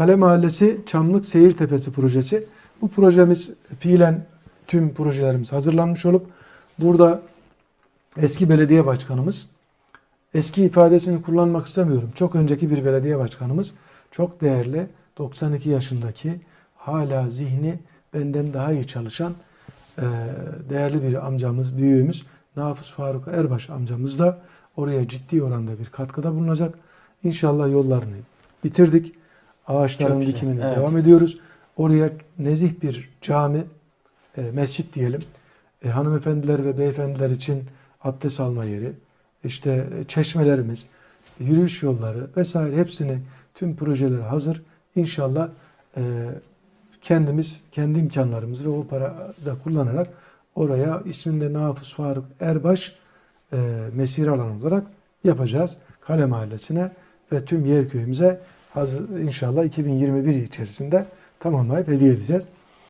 Kale Mahallesi Çamlık Seyir Tepesi projesi. Bu projemiz fiilen tüm projelerimiz hazırlanmış olup burada eski belediye başkanımız eski ifadesini kullanmak istemiyorum. Çok önceki bir belediye başkanımız çok değerli 92 yaşındaki hala zihni benden daha iyi çalışan eee, değerli bir amcamız, büyüğümüz Nafız Faruk Erbaş amcamız da oraya ciddi oranda bir katkıda bulunacak. İnşallah yollarını bitirdik. Ağaçların Çok güzel, dikimine evet. devam ediyoruz. Oraya nezih bir cami, e, mescit diyelim. E, hanımefendiler ve beyefendiler için abdest alma yeri, işte e, çeşmelerimiz, yürüyüş yolları vesaire hepsini tüm projeler hazır. İnşallah e, kendimiz kendi imkanlarımızı ve o para da kullanarak oraya isminde Nafız Faruk Erbaş e, mesire alan olarak yapacağız. Kale Mahallesi'ne ve tüm Yerköy'ümüze hazır inşallah 2021 içerisinde tamamlayıp hediye edeceğiz.